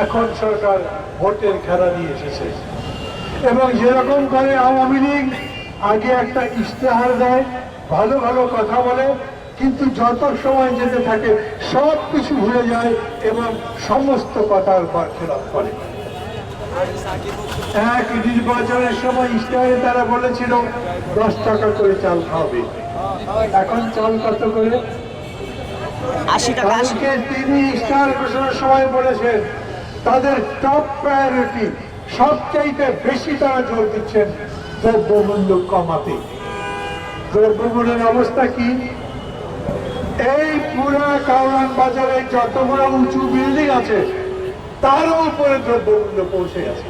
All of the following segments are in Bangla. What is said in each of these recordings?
এখন সরকার ভোটের খেলা নিয়ে এসেছে। এবং যেরকম করে আওয়ামী লীগ আগে একটা ইশতেহার দেয় ভালো ভালো কথা বলে কিন্তু যত সময় যেতে থাকে সব কিছু ভুলে যায় এবং সমস্ত কথার খেলাপ করে। এক নির্বাচনের সময় ইশতেহারে তারা বলেছিল দশ টাকা করে চাল খাবে এখন চাল কত করে? আশি টাকা তিনি ইশতেহার ঘোষণার সময় বলেছেন তাদের টপ প্রায়োরিটি সবচাইতে বেশি তারা জোর দিচ্ছেন দ্রব্যমূল্য কমাতে। দ্রব্যমূল্যের অবস্থা কি? এই পুরা কাউরান বাজারে যতগুলো উঁচু বিল্ডিং আছে, তারও উপরে দ্রব্যমূল্য পৌঁছে গেছে।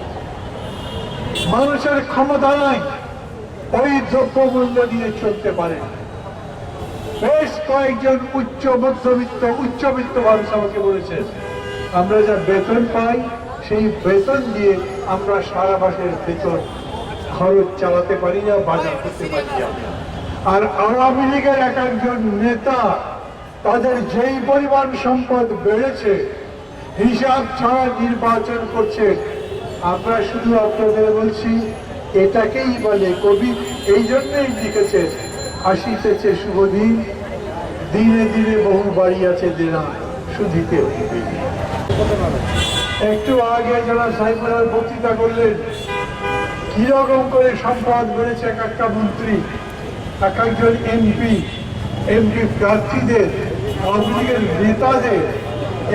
মানুষের ক্ষমতা নাই, ওই দ্রব্যমূল্য নিয়ে চলতে পারে। বেশ কয়েকজন উচ্চ মধ্যবিত্ত, উচ্চবিত্ত মানুষ আমাকে বলেছেন আমরা যা বেতন পাই, সেই বেতন দিয়ে আমরা সারা মাসের বেতন খরচ চালাতে পারি না, বাজার করতে পারি না। আর আওয়ামী লীগের এক একজন নেতা তাদের যেই পরিমাণ সম্পদ বেড়েছে, হিসাব ছাড়া নির্বাচন করছে। আমরা শুধু আপনাদের বলছি, এটাকেই বলে কবি, এই জন্যই লিখেছে আসিতেছে শুভদিন দিনে দিনে বহু বাড়ি আছে দেনা শুধিতে একটু আগে যারা সাইফুলের বক্তৃতা করলেন, কীরকম করে সম্পদ বেড়েছে এক একটা মন্ত্রী, এক একজন এমপি এমপি প্রার্থীদের আওয়ামী নেতাদের,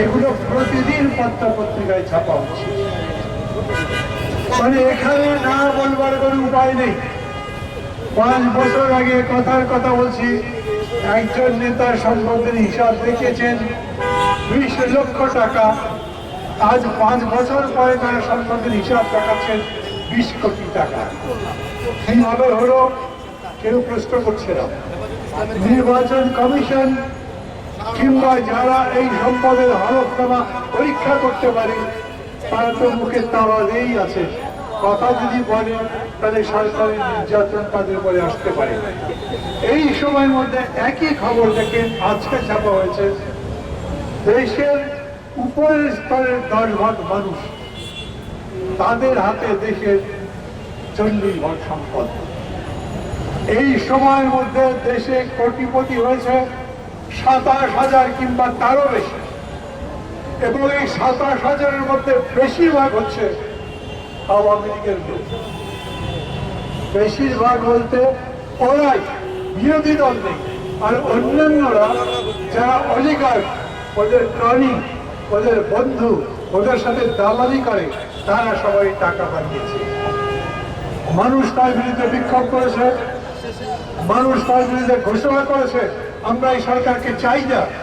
এগুলো প্রতিদিন পত্র পত্রিকায় ছাপা হচ্ছে। মানে এখানে না বলবার কোনো উপায় নেই। পাঁচ বছর আগে কথার কথা বলছি, একজন নেতার সম্পদের হিসাব দেখিয়েছেন বিশ লক্ষ টাকা। আজ পাঁচ বছর পরে তারা সম্পদের হিসাব দেখাচ্ছেন বিশ কোটি টাকা। কীভাবে হলো কেউ প্রশ্ন করছে না। নির্বাচন কমিশন কিংবা যারা এই সম্পদের হলফনামা পরীক্ষা করতে পারে, তারা তো মুখে তালা দিয়েই আছে। কথা যদি বলে, তাহলে সরকারের নির্যাতন তাদের উপরে আসতে পারে। এই সময়ের মধ্যে একই খবর দেখে আজকে ছাপা হয়েছে দেশের উপরের স্তরের দশ ভাগ মানুষ, তাদের হাতে দেশের চল্লিশ ভাগ সম্পদ। এই সময়ের মধ্যে দেশে কোটিপতি হয়েছে সাতাশ হাজার কিংবা তারও বেশি। এবং এই সাতাশ হাজারের মধ্যে বেশিরভাগ হচ্ছে আওয়ামী লীগের লোক। বেশিরভাগ বলতে ওরাই, বিরোধী দল নেই। আর অন্যান্যরা যারা অধিকার ওদের ট্রলি ওদের বন্ধু, ওদের সাথে দালালি করে, তারা সবাই টাকা পাঠিয়েছে। মানুষ তার বিরুদ্ধে বিক্ষোভ করেছে। মানুষ তার বিরুদ্ধে ঘোষণা করেছে, আমরা এই সরকারকে চাই না।